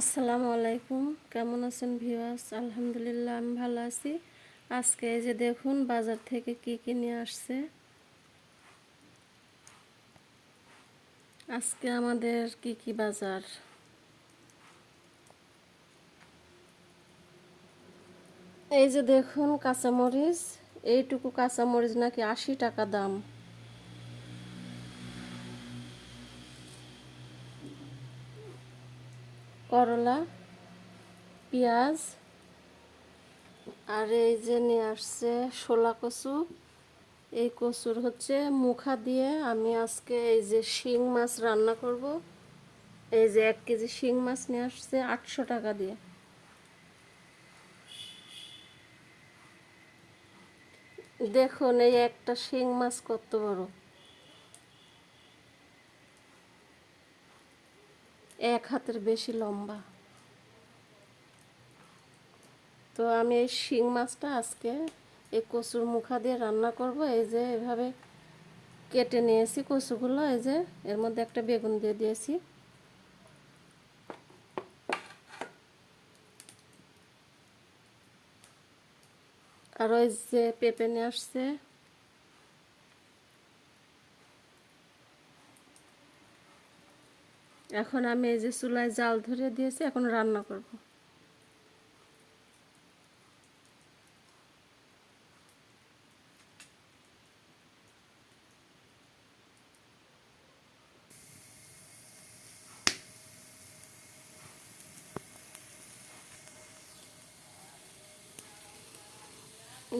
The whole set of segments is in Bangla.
আসসালামু আলাইকুম। কেমন আছেন ভিউয়ার্স? আলহামদুলিল্লাহ, আমি ভালো আছি। আজকে এই যে দেখুন, বাজার থেকে কি কি নিয়ে আসছে। আজকে আমাদের কি কি বাজার? এই যে দেখুন, কাঁচামরিচ, এইটুকু কাঁচামরিচ নাকি আশি টাকা দাম। করলা, পেঁয়াজ, আর এই যে নিয়ে আসছে শোলা কচু। এই কচুর হচ্ছে মুখা দিয়ে আমি আজকে এই যে শিং মাছ রান্না করব। এই যে এক কেজি শিং মাছ নিয়ে আসছে আটশো টাকা দিয়ে। দেখুন এই একটা শিং মাছ কত বড়। এক হাতের বেশি লম্বা। তো আমি এই শিং মাছটা আজকে এই কচুর মুখা দিয়ে রান্না করব। এই যে এভাবে কেটে নিয়েছি কচুগুলো। এই যে এর মধ্যে একটা বেগুন দিয়ে দিয়েছি। আর ওই যে পেঁপে নিয়ে আসছে। এখন আমি এই যে চুলায় জাল ধরে দিয়েছি, এখন রান্না করব।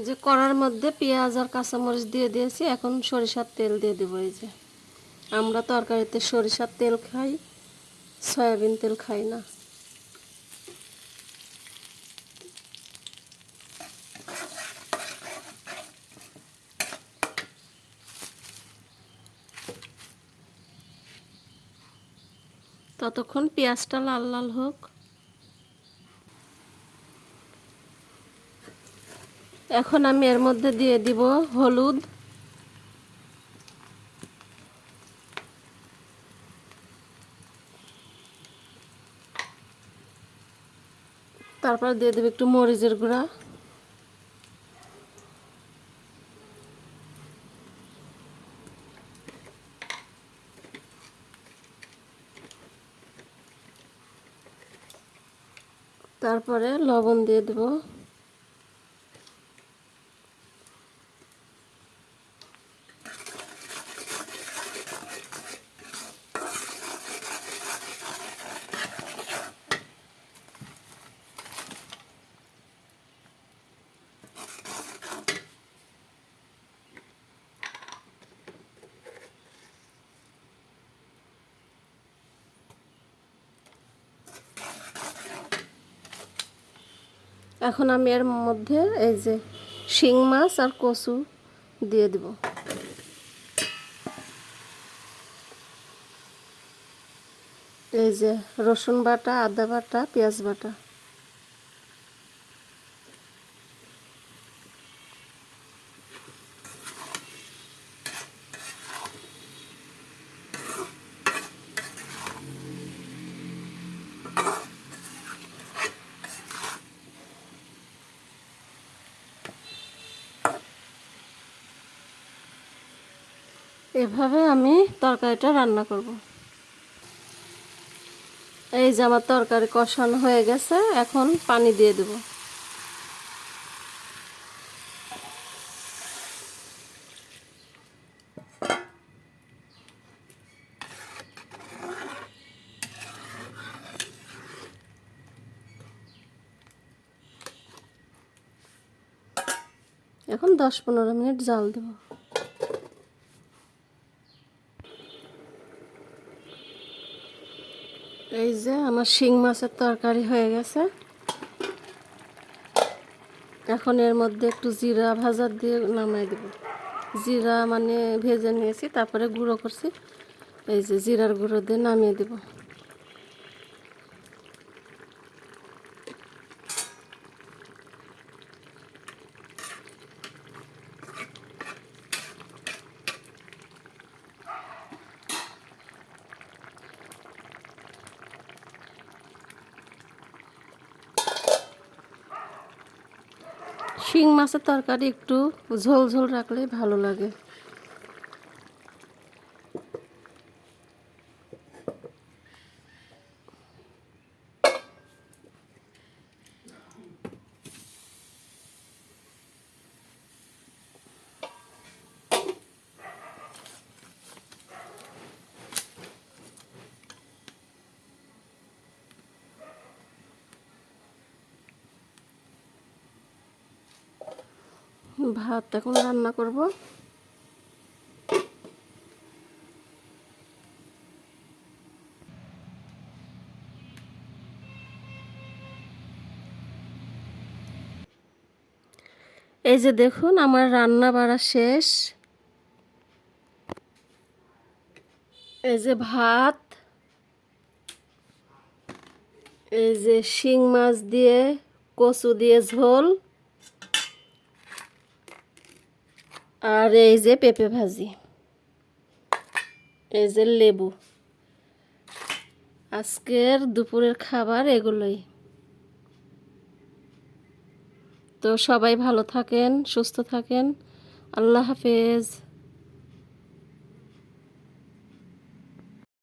যে কড়ার মধ্যে পেঁয়াজ আর কাঁচামরিচ দিয়ে দিয়েছি, এখন সরিষার তেল দিয়ে দেবো এই যে। আমরা তরকারিতে সরিষার তেল খাই। সয়াবিন তেল খাই না। ততক্ষণ পেঁয়াজটা লাল লাল হোক। এখন আমি এর মধ্যে দিয়ে দিব হলুদ। তারপর দিয়ে দেবে একটু মরিচের গুঁড়া। তারপরে লবণ দিয়ে দেবো। এখন আমি এর মধ্যে এই যে শিং মাছ আর কচু দিয়ে দেব। এই যে রসুন বাটা, আদা বাটা, পেঁয়াজ বাটা। এভাবে আমি তরকারিটা রান্না করব। এই যে আমার তরকারি কষানো হয়ে গেছে, এখন পানি দিয়ে দেব। এখন দশ পনেরো মিনিট জাল দেবো। এই যে আমার শিং মাছের তরকারি হয়ে গেছে। এখন এর মধ্যে একটু জিরা ভাজা দিয়ে নামাই দেব। জিরা মানে ভেজে নিয়েছি, তারপরে গুঁড়ো করছি। এই যে জিরার গুঁড়ো দিয়ে নামিয়ে দেবো। শিং মাছের তরকারি একটু ঝোল ঝোল রাখলে ভালো লাগে। ভাত, এখন রান্না করব। এই যে দেখুন, আমার রান্না বাড়া শেষ। এই যে ভাত, এই যে শিং মাছ দিয়ে, কচু দিয়ে ঝোল। আর এই যে পেঁপে ভাজি, এই যে লেবু। আজকের দুপুরের খাবার এগুলোই। তো সবাই ভালো থাকেন, সুস্থ থাকেন। আল্লাহ হাফেজ।